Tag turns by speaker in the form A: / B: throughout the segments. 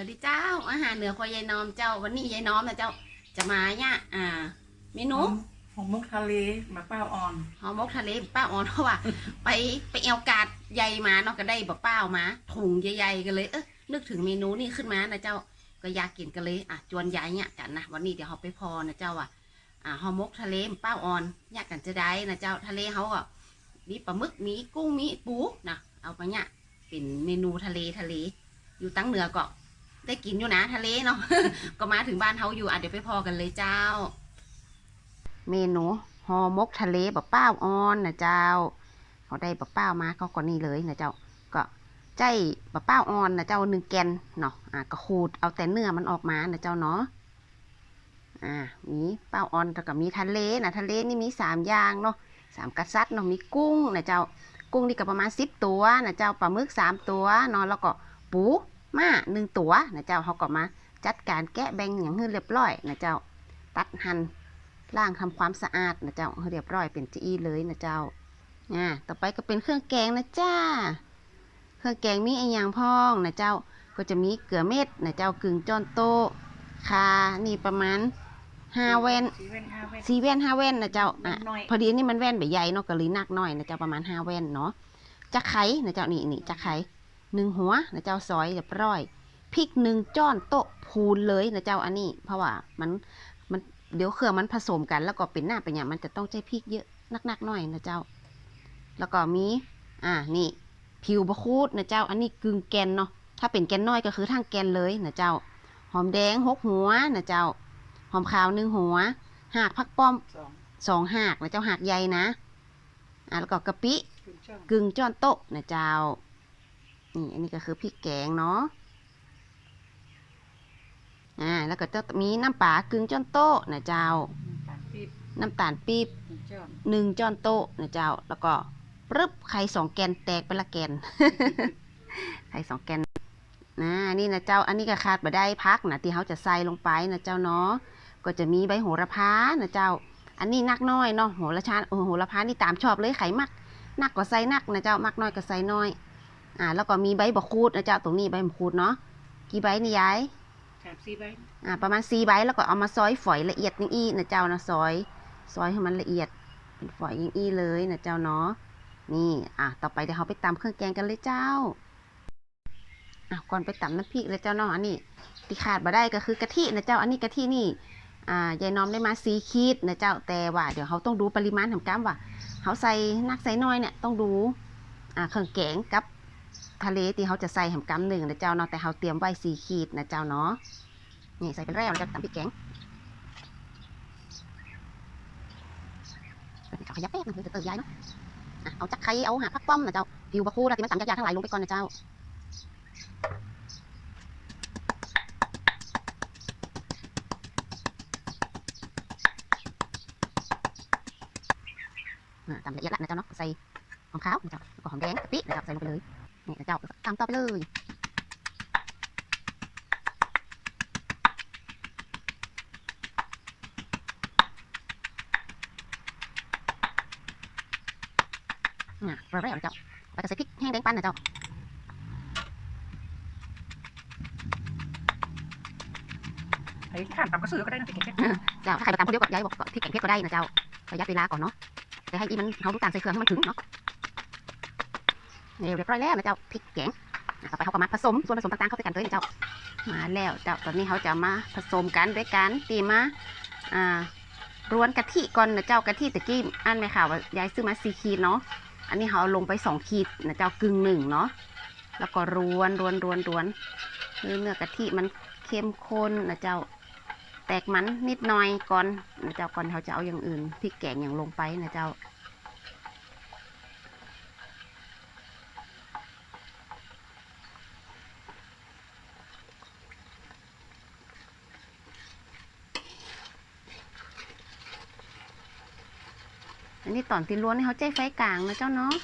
A: วัสดีเจ้า อาหารเหนือครัวยายน้อมเจ้า วันนี้ยายน้อมนะเจ้าจะมาเนี่ยอ่าเมนู
B: ของมุกทะเลหมาเป้าอ่อน
A: ห่อหมกทะเลป้าออนเพราะว่า ไปไปเอวกาดใหญ่มาเนาะก็ได้บะเป้ามาถุงใหญ่ๆกันเลยเอ๊ะนึกถึงเมนูนี้ขึ้นมานะเจ้าก็อยากกินกันเลยอะจวนยายเนี่ยกันนะวันนี้เดี๋ยวเขาไปพอนะเจ้าอะอ่าห่อหมกทะเลป้าออนอยากกันจะได้นะเจ้าทะเลเขาก็มีปลาหมึกมีกุ้งมีปูนะเอาไปเนี่ยเป็นเมนูทะเลทะเล อยู่ตั้งเหนือก็ ได้กินอยู่นะทะเลเนาะ ก็มาถึงบ้านเขาอยู่อะเดี๋ยวไปพอกันเลยเจ้า เมนูห่อมกทะเลบะเป้าออนนะเจ้าเขาได้บะเป้ามาเขาก็นี่เลยนะเจ้า ก็ใจบะเป้าออนนะเจ้าหนึ่งแกนเนาะอะก็ขูดเอาแต่เนื้อมันออกมานะเจ้าเนาะอ่ามีเป้าออนแล้วก็มีทะเลนะทะเลนี่มีสามอย่างเนาะสามกษัตริย์เนาะมีกุ้งนะเจ้า กุ้งนี่ก็ประมาณสิบตัวนะเจ้าปลาหมึกสามตัวเนาะแล้วก็ปู ม้าหนึ่งตัวนะเจ้าเขาก็มา จัดการแกะแบ่งอย่างให้เรียบร้อยนะเจ้า ตัดหั่นล้างทำความสะอาดนะเจ้าให้เรียบร้อยเป็นจีเลยนะเจ้าอ่าต่อไปก็เป็นเครื่องแกงนะจ้า เครื่องแกงมีไอ้ยางพ้องนะเจ้า ก็จะมีเกลือเม็ดนะเจ้ากึ่งจอนโตะคานี่ประมาณห้าเวน
B: สีเว้นห้าเว้น
A: สี่แว่นห้าแว่นนะเจ้าอะ
B: น้อย
A: พอดีนี่มันแว่นแบบใหญ่เนาะก็เลยหนักหน่อยนะเจ้าประมาณห้าแว่นเนาะจะไข่นะเจ้านี่นี่จะไข่ หนึ่งหัวนะเจ้าซอยเรียบร้อยพริกหนึ่งจ้อนโต๊ะพูนเลยนะเจ้าอันนี้ เพราะว่ามันมันเดี๋ยวเครื่องมันผสมกัน แล้วก็เป็นหน้าเป็นอย่างมันจะต้องใช้พริกเยอะนักๆหน่อยนะเจ้า แล้วก็มีอ่านี่ผิวบะคูดนะเจ้า อันนี้กึ่งแกนเนาะถ้าเป็นแกนน้อยก็คือทางแกนเลยนะเจ้า หอมแดงหกหัวนะเจ้า หอมขาวหนึ่งหัวหากผักป้อม
B: สอง
A: สองหากนะเจ้าหากใหญ่นะอ่าแล้วก็กะปิ
B: ถึงช่อง
A: กึ่งจ้อนโต๊ะนะเจ้า นี่ อันนี้ก็คือพริกแกงเนาะอ่าแล้วก็จะมีน้ำปลากึ่งจ้อนโต๊ะนะเจ้า
B: สามปีบ
A: น้ำตาลปี๊บ
B: ถึงช่อง
A: หนึ่งจ้อนโต๊ะนะเจ้า แล้วก็ปึ๊บไข่สองแกนแตกไปละแกนไข่สองแกนนะนี่นะเจ้า อันนี้ก็ขาดมาได้พักนะที่เขาจะใส่ลงไปนะเจ้าเนาะก็จะมีใบโหระพานะเจ้า อันนี้นักน้อยเนาะโหระชาโอ้โหระพานี่ตามชอบเลยไขมักนักก็ใส่นักนะเจ้ามักน้อยก็ใส่น้อย อ่า แล้วก็มีใบบะคูดนะเจ้าตรงนี้ใบมะคูดเนาะ กี่ใบนี่ยาย
B: สามสี่ใบ
A: อ่า ประมาณสี่ใบแล้วก็เอามาซอยฝอยละเอียดอย่างอี้นะเจ้านะซอย ซอยให้มันละเอียด เป็นฝอยอย่างอี้เลยนะเจ้าเนาะ นี่ อะ ต่อไปเดี๋ยวเราไปตำเครื่องแกงกันเลยเจ้า อะ ก่อนไปตำน้ำพริกเลยเจ้าเนาะ อันนี้ที่ขาดมาได้ก็คือกะทินะเจ้า อันนี้กะทินี่อ่ายายน้อมได้มาซีคีดนะเจ้าแต่ว่าเดี๋ยวเขาต้องดูปริมาณของกล้ามว่าเขาใส่นักใส่น้อยเนี่ยต้องดูอ่าเครื่องแกงกับ ทะเลที่เขาจะใส่แหมกำหนึ่งนะเจ้าเนาะแต่เขาเตรียมไว้ซีคีดนะเจ้าเนาะนี่ใส่เป็นแล้วนะเจ้าตำพริกแกงเดี๋ยวขยับแป๊บนึงเดี๋ยวจะเติมยายเนาะอะเอาจักไข่เอาหาพักป้อมนะเจ้าผิวบะคูแล้วที่มันตำยากๆทั้งหลายลงไปก่อนนะเจ้าอ่าตำละเอียดล้วนะเจ้าเนาะใส่หอมขาวนะเจ้าแล้วก็หอมแดงกะปินะเจ้าใส่ลงไปเลย นี่นะเจ้าตำต่อไปเลยอะเริ่มแล้วนะเจ้าแล้วก็ใส่พริกแห้งแดงปั้นนะเจ้า
B: ไอ้ข้ามตามกระสือก็ได้นะเก่งๆ
A: เจ้าถ้าใครมาตำคนเดียวก็ยายบอกก็พริกแกงเผ็ดก็ได้นะเจ้าประหยัดเวลาก่อนเนาะแต่ให้อีมันเขาลูกตาลใส่เครื่องให้มันถึงเนาะ นี่เรียบร้อยแล้วนะเจ้าพริกแกงอะต่อไปเขาก็มาผสมส่วนผสมต่างๆเข้าด้วยกันเลยนะเจ้า มาแล้วเจ้าตอนนี้เขาจะมาผสมกันด้วยกันตีมาอ่ารวนกะทิก่อนนะเจ้ากะทิตะกี้อันไหมค่ะว่ายายซื้อมาสี่ขีดเนาะอันนี้เขาเอาลงไปสองขีดนะเจ้ากึ่งหนึ่งเนาะแล้วก็รวนรวนรวนรวนคือเนื้อกะทิมันเข้มข้นนะเจ้าแตกมันนิดหน่อยก่อนนะเจ้าก่อนเขาจะเอาอย่างอื่นพริกแกงอย่างลงไปนะเจ้า อันนี้ตอนตีล้วนนี่เขาใจไฟกลางนะเจ้าเนาะ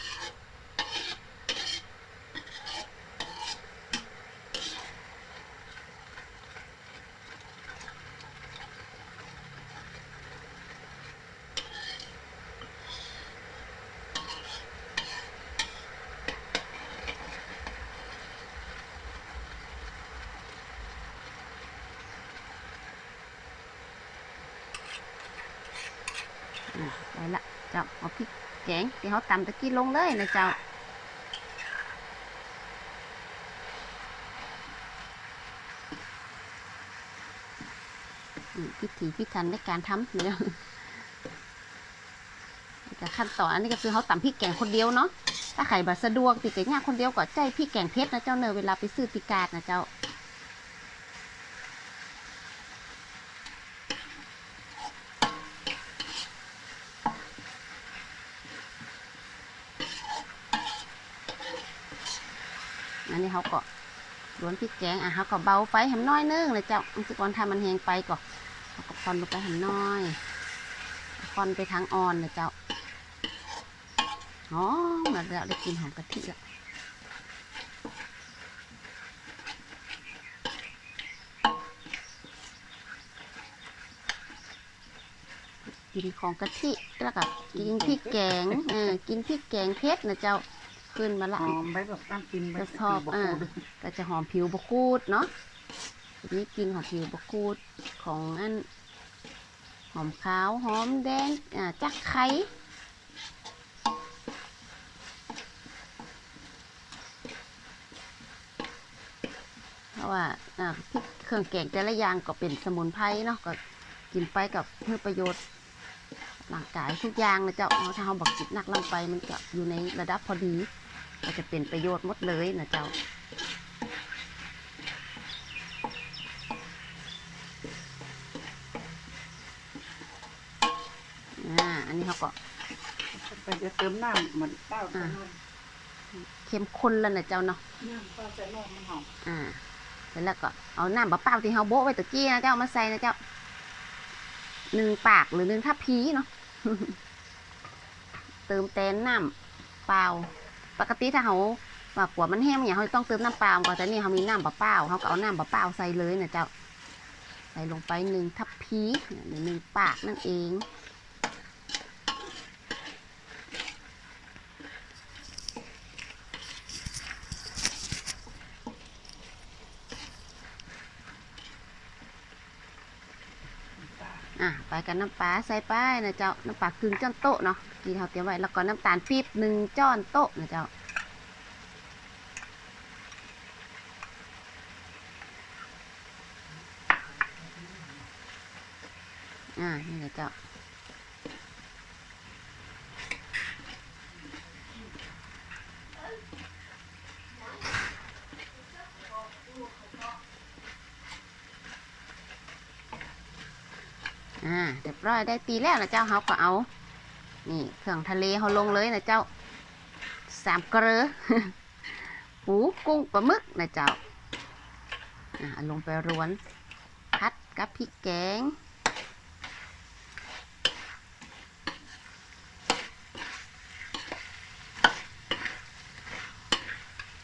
A: 来了。 จ้าเอาพริกแกงที่เขาตำตะกี้ลงเลยนะเจ้าพิถีพิถันในการทำเนี่ยนี่ขั้นตอนอันนี้ก็คือเขาตำพริกแกงคนเดียวเนาะถ้าใครบัสะดวกติดใจง่ายคนเดียวก็ใจพริกแกงเพชรนะเจ้าเนอเวลาไปซื้อติกาดนะเจ้า อันนี้เขาก็ล้วนพริกแกงอะเขาก็เบาไฟให้มันน้อยนึงเลยเจ้าอันสิก่อนทำมันแห้งไปก่อนเขาก็พอนลงไปให้มันน้อยพอนไปทางอ่อนเลยเจ้าอ๋อมาแล้วได้กินหอมกะทิละกินของกะทิแล้วก็กินพริกแกงเออกินพริกแกงเพชรนะเจ้า ขึ้นมาละ
B: หอมไปแบบน้ำกินไป
A: จะชอบอ่าก็จะหอมผิวบะกูดเนาะทีนี้กินหอมผิวบะกูดของอันหอมขาวหอมแดงอ่าจักไข่เพราะว่าอ่าพริกเครื่องแกงแต่ละอย่างก็เป็นสมุนไพรเนาะก็กินไปกับเพื่อประโยชน์ร่างกายทุกอย่างนะเจ้าเอาถ้าเราบอกจิตหนักลงไปมันก็อยู่ในระดับพอดี ก็จะเป็นประโยชน์หมดเลยนะเจ้าอ่าอันนี้เขาก็
B: ไปจะเติมน้ำเหมือนเต้าใส่นม
A: เข้มข้นแล้วนะเจ้าเนาะ
B: น้ำเต้าใส่นมมันหอม
A: อ่าเสร็จแล้วก็เอาน้ำบะเปล่าที่เขาโบ๊ะไว้ตะกี้นะเจ้ามาใส่นะเจ้าหนึ่งปากหรือหนึ่งทัพพีเนาะเติมแต่น้ำเปล่า ปกติถ้าเขาว่ากว่ามันแห้งอย่างเขาต้องเติมน้ำเปล่าก่อนแต่นี่เขามีน้ำเปล่าเขาก็เอาน้ำเปล่าใส่เลยนะเจ้าใส่ลงไปหนึ่งทัพพีหรือหนึ่งปากนั่นเอง กับน้ำปลาใส่ไปนะเจ้าน้ำปลาครึ่งจ้อนโต๊ะเนาะที่เขาเตรียมไว้แล้วก็น้ำตาลปี๊บหนึ่งจ้อนโต๊ะนะเจ้า นี่นะเจ้า อ่าเรียบร้อยได้ตีแล้วนะเจ้าเขาก็เอา นี่เครื่องทะเลเขาลงเลยนะเจ้าสามเกลือปูกุ้งปลาหมึกนะเจ้าลงไปรวนพัดกับพริกแกง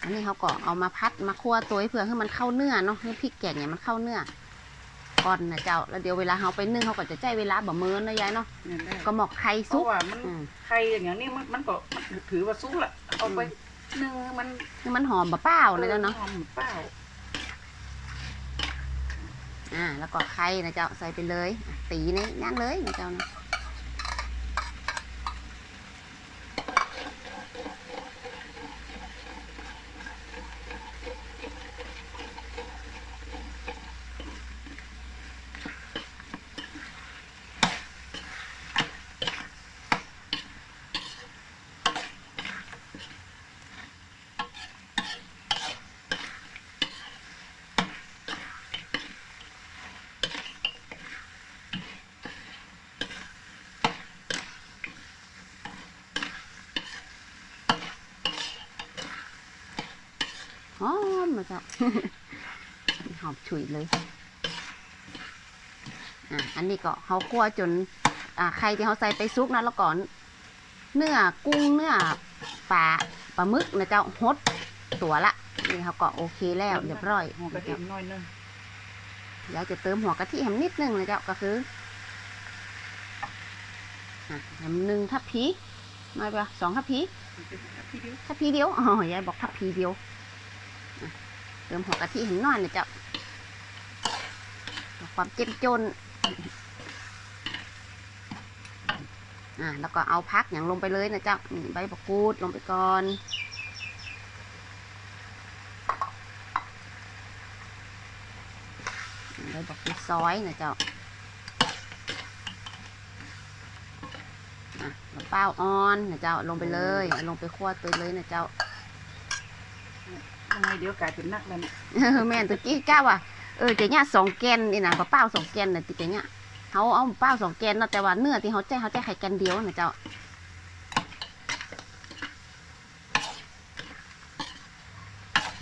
A: อันนี้เขาก็เอามาพัดมาคั่วตัวเพื่อให้มันเข้าเนื้อเนาะให้พริกแกงเนี่ยมันเข้าเนื้อ ก่อนนะเจ้า แล้วเดี๋ยวเวลาเขาไปนึ่งเขาก็จะใจเวลาบ่เมินนะยายเนาะ
B: เนี่ยได้
A: ก็หมอกไข่
B: เพ
A: ซุ
B: ราะ
A: ป
B: ว่ามัน
A: อืม
B: ไข่อย่างนี้มันมันก็มันถือว่าสุกละเอาไปนึ่งมัน
A: คือมันหอมบะเป้าเลยเจ้าเนาะ
B: หอมเปล่า
A: อ่า แล้วก็ไข่นะเจ้าใส่ไปเลยอะตีในนั่นเลยนะเจ้านะ เจ้าหอมฉุยเลยอะอันนี้ก็เขาคั่วจนอ่าไข่ที่เขาใส่ไปซุกนะแล้วก่อนเนื้อกุ้งเนื้อปลาปลาหมึกนะเจ้าฮดตัวละนี่เขาก็โอเคแล้วเรียบร้อย
B: หอมกระเทียมน้อยนึง
A: เดี๋ยวจะเติมหัวกะทิแฮมนิดนึงนะเจ้าก็คืออะแฮมหนึ่งทัพพีมาปะสองทัพพี
B: พี่ดิว
A: ทัพพีเดียวอ๋อยายบอกทัพพีเดียวอะ เติมหัวกะทิแฮมน้อยนะเจ้าความเจ็มจนอะแล้วก็เอาพักอย่างลงไปเลยนะเจ้ามีใบมะกรูดลงไปก่อนใบมะกรูดซอยนะเจ้าอะมะเป้าอ่อนนะเจ้าลงไปเลย ลงไปคั่วตัวเลยนะเจ้า
B: เดี๋ยวกลายเป็นนักแล้วเนี่ย
A: เออแม่นตะกี้ก้าว่ะเออจ๊เนี่ยสองแกนนี่นะมะเป้าสองแกนน่ะติจ๊เนี่ยเขาเอาเป้าสองแกนเนาะแต่ว่าเนื้อที่เขาแจ้เขาแจ้ไข่แกนเดียวนะเจ้า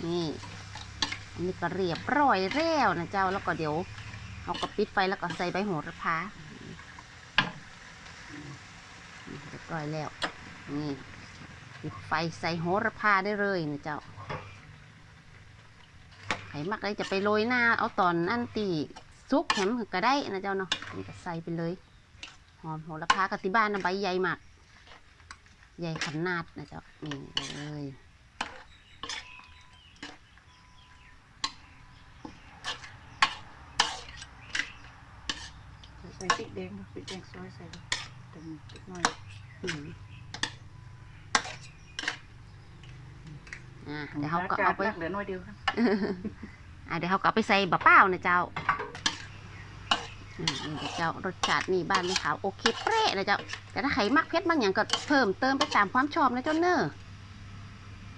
A: นี่อันนี้ก็เรียบร้อยแล้วนะเจ้าแล้วก็เดี๋ยวเขาก็ปิดไฟแล้วก็ใส่ใบโหระพาเรียบร้อยแล้วนี่ปิดไฟใส่โหระพาได้เลยนะเจ้า มักเลยจะไปโรยหน้า เอาตอนอันตีซุกแหมก็ได้นะเจ้าเนาะนี่ก็ใส่ไปเลยหอมโหระพากะติบ้านนะใบใหญ่มากใหญ่ขนาดนะเจ้านี่เลย
B: ใส่พริกแดงพริกแดงซอยใส่เลยเต็มพริกน้อย
A: อืมอะเดี๋ยวเขาก็เอาไป
B: นัเหลือน้อยเดียวครับ
A: อะเดี๋ยวเขาก็เอาไปใส่บะเป้านะเจ้าอืมนี่เจ้ารสชาตินี่บ้านไม่ขาวโอเคเป๊ะนะเจ้าแต่ถ้าใครมักเผ็ดบางอย่างก็เพิ่มเติมไปตามความชอบนะเจ้าเนอะ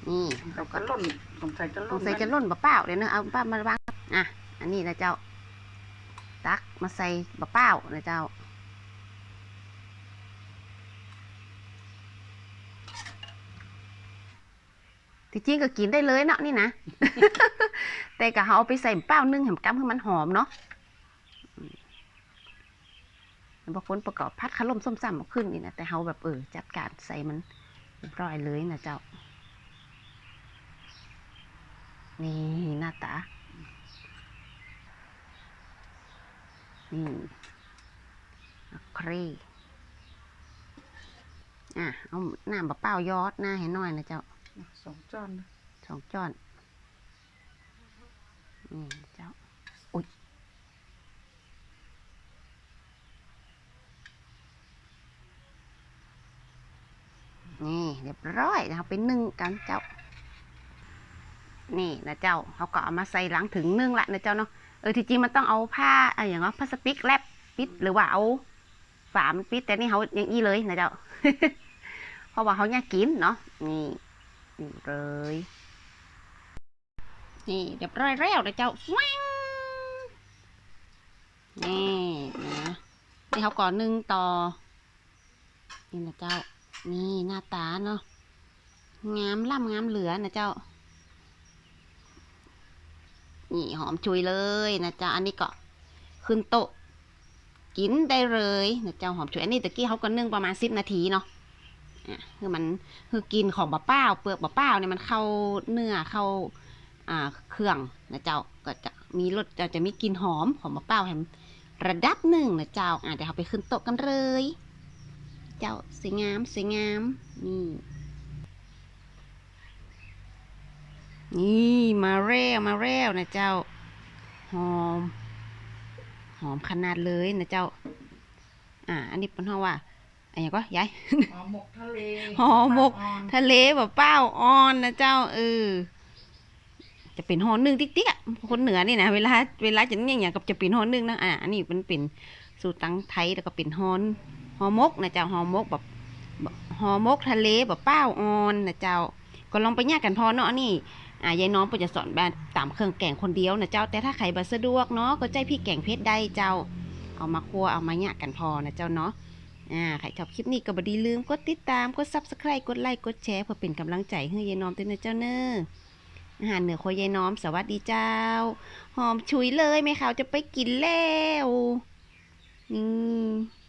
A: นี่
B: เรา
A: เรา
B: ก็
A: ก็
B: ล่นสงสัยจะ
A: ส
B: ล่
A: ง
B: น
A: สัยจะล่นบะเป้าเดี๋ยวเนอะเอาป้ามาวางอะอันนี้นะเจ้า ตักมาใส่บะเป้านะเจ้า ที่จริงก็กินได้เลยเนาะนี่นะ แต่ก็เขาเอาไปใส่เป้านึ่งแหมกำให้มันหอมเนาะบางคนประกอบพัดขะลมส้มซ้ำมขึ้นนี่นะแต่เขาแบบเออจัดการใส่มันเรียบร้อยเลยนะเจ้า นี่หน้าตา นี่โอเคอะเอาน้ำบะเป้ายอดหน้าให้หน่อยนะเจ้า
B: สองจ้อนนะ
A: สองจ้อนนี่เจ้า อุ้ยนี่เรียบร้อยนะครับเป็นนึ่งกันเจ้า นี่นะเจ้าเขาก็เอามาใส่หลังถึงนึ่งละนะเจ้าเนาะเออที่จริงมันต้องเอาผ้าอะไรอย่างเงี้ยพลาสติกแรปปิดหรือว่าเอาฝามันปิดแต่นี่เขาอย่างอี้เลยนะเจ้าเพราะว่าเขาอยากกินเนาะนี่ นี่เลย นี่เรียบร้อยแล้วนะเจ้าว้งนี่นะนี่เขาก่อนหนึ่งต่อ นี่นะเจ้า นี่หน้าตาเนาะ งามล่ำงามเหลือนะเจ้า นี่หอมชุยเลยนะเจ้า อันนี้ก็ขึ้นโต๊ะกินได้เลยนะเจ้าหอมชุยอันนี้ตะกี้เขาก็นึ่งประมาณสิบนาทีเนาะ อะคือมันคือกินของบะเป้าเปลือกบะเป้าเนี่ยมันเข้าเนื้อเข้าอ่าเครื่องนะเจ้าก็จะมีรสจะจะมีกลิ่นหอมของมะเป้าแฮมระดับหนึ่งนะเจ้าอะเดี๋ยวเราไปขึ้นโต๊ะกันเลย เจ้าสวยงามสวยงามนี่นี่มาแล้วมาแล้วนะเจ้าหอม หอมขนาดเลยนะเจ้า อ่า อันนี้เป็นห้องว่า อันนี้ก็ยาย
B: หอมหมกทะเล
A: ห่อหมก ทะเลแบบเป้าออนนะเจ้าเออจะเป็นหอนึ่งติ๊กติ๊กอะคนเหนือนี่นะเวลาเวลาจะเนี่ยอย่างกับจะเป็นหอนึ่งนะอะอันนี้มันเป็นสูตรตังไทยแล้วก็เป็นฮอนฮอมกนะเจ้าฮอมกแบบฮอมกทะเลแบบเป้าออนนะเจ้า ก็ลองไปแยกกันพอเนาะอันนี่อ่ายายน้องก็จะสอนแบบตามเครื่องแกงคนเดียวนะเจ้าแต่ถ้าใครบ่สะดวกเนาะก็ใจพี่แกงเพชรได้เจ้า เอามาคั่วเอามาแยกกันพอนะเจ้าเนาะ อ่าใครชอบคลิปนี้ก็บดีลืมกดติดตามกด subscribe กดไลค์กดแชร์เพื่อเป็นกำลังใจให้ยายน้อมด้วยนะเจ้าเน้ออาหารเหนือคอยยายน้อมสวัสดีเจ้า หอมฉุยเลยไหมคะจะไปกินแล้วนี่